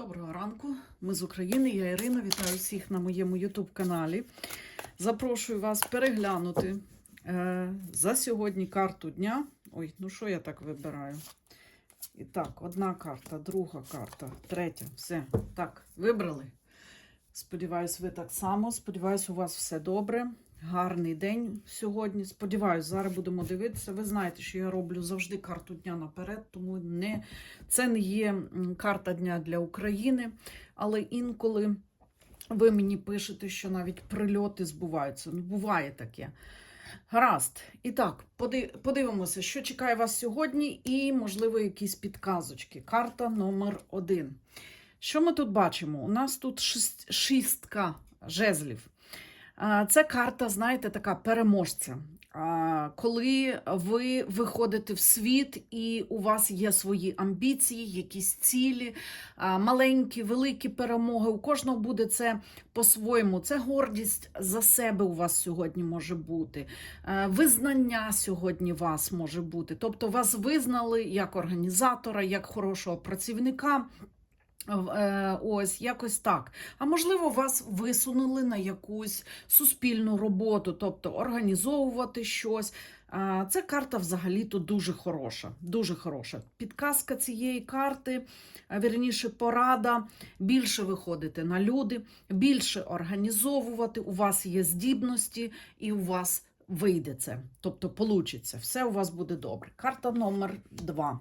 Доброго ранку, ми з України. Я Ірина. Вітаю всіх на моєму YouTube-каналі. Запрошую вас переглянути е, за сьогодні карту дня. Ой, ну що я так вибираю? І так, одна карта, друга карта, третя. Все. Так, вибрали. Сподіваюсь, ви так само. Сподіваюсь, у вас все добре. Гарний день сьогодні. Сподіваюсь, зараз будемо дивитися. Ви знаєте, що я роблю завжди карту дня наперед, тому не, це не є карта дня для України. Але інколи ви мені пишете, що навіть прильоти збуваються. Ну, буває таке. Гаразд. І так, подивимося, що чекає вас сьогодні, і, можливо, якісь підказочки. Карта номер один. Що ми тут бачимо? У нас тут шістка жезлів. Це карта, знаєте, така переможця. Коли ви виходите в світ і у вас є свої амбіції, якісь цілі, маленькі, великі перемоги. У кожного буде це по-своєму. Це гордість за себе у вас сьогодні може бути. Визнання сьогодні вас може бути. Тобто вас визнали як організатора, як хорошого працівника. Е, Ось якось так. А можливо, вас висунули на якусь суспільну роботу, тобто організовувати щось. Це карта взагалі-то дуже хороша. Дуже хороша. Підказка цієї карти, вірніше, порада. Більше виходити на люди, більше організовувати. У вас є здібності, і у вас вийде це. Тобто, получиться. Все у вас буде добре. Карта номер два.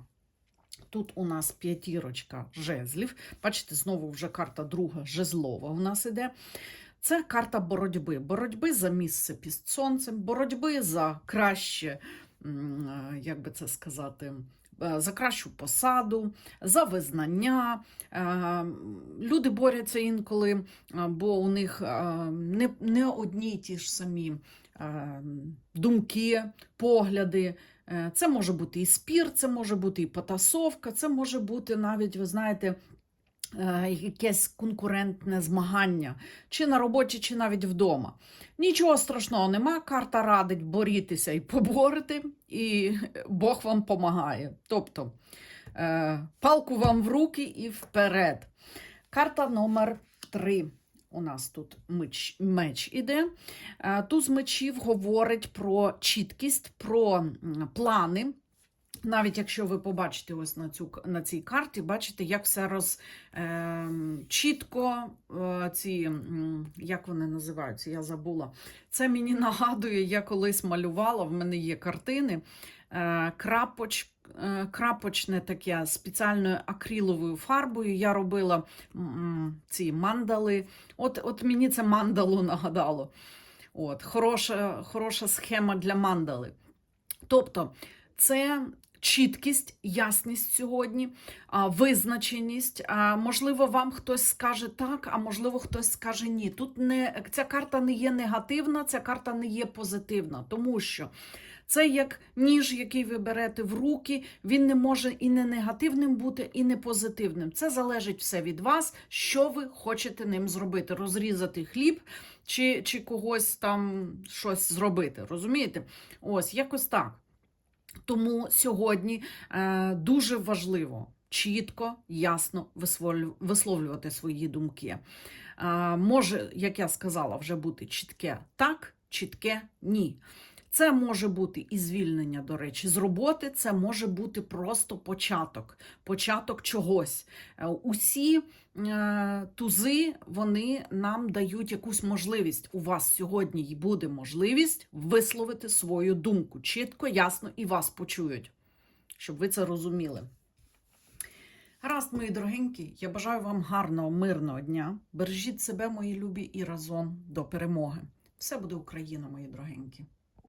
Тут у нас п'ятірочка жезлів. Бачите, знову вже карта друга жезлова у нас іде. Це карта боротьби. Боротьби за місце під сонцем, боротьби за краще, е, як би це сказати, е, за кращу посаду, за визнання. Е, Люди борються інколи, бо у них не, одні й ті ж самі думки, погляди. Е, Це може бути і спір, це може бути і потасовка, це може бути навіть, ви знаєте, е, якесь конкурентне змагання, чи на роботі, чи навіть вдома. Нічого страшного нема. Карта радить борітися і поборити, і Бог вам помагає. Тобто е, палку вам в руки і вперед. Карта номер 3. У нас тут меч, меч іде. Е, Туз мечів говорить про чіткість, про плани. Навіть якщо ви побачите ось на, цю, на цій карті, бачите, як все роз, е, чітко, е, ці, як вони називаються, я забула. Це мені нагадує, я колись малювала, в мене є картини, е, крапоч, крапочне таке спеціальною акриловою фарбою. Я робила ці мандали. От, от мені це мандалу нагадало. От, хороша, хороша схема для мандали. Тобто, це чіткість, ясність сьогодні, визначеність. Можливо, вам хтось скаже так, а можливо, хтось скаже ні. Тут не, ця карта не є негативна, ця карта не є позитивна, тому що. Це як ніж, який ви берете в руки, він не може і не негативним бути, і не позитивним. Це залежить все від вас, що ви хочете ним зробити. Розрізати хліб чи, чи когось там щось зробити. Розумієте? Ось якось так. Тому сьогодні е, дуже важливо чітко, ясно висловлю- висловлювати свої думки. Е, може, як я сказала, вже бути чітке так, чітке ні. Це може бути і звільнення, до речі, з роботи, це може бути просто початок, початок чогось. Е, Усі е, тузи вони нам дають якусь можливість. У вас сьогодні й буде можливість висловити свою думку чітко, ясно і вас почують, щоб ви це розуміли. Гаразд, мої дорогенькі, я бажаю вам гарного, мирного дня. Бережіть себе, мої любі, і разом до перемоги. Все буде Україна, мої дорогенькі.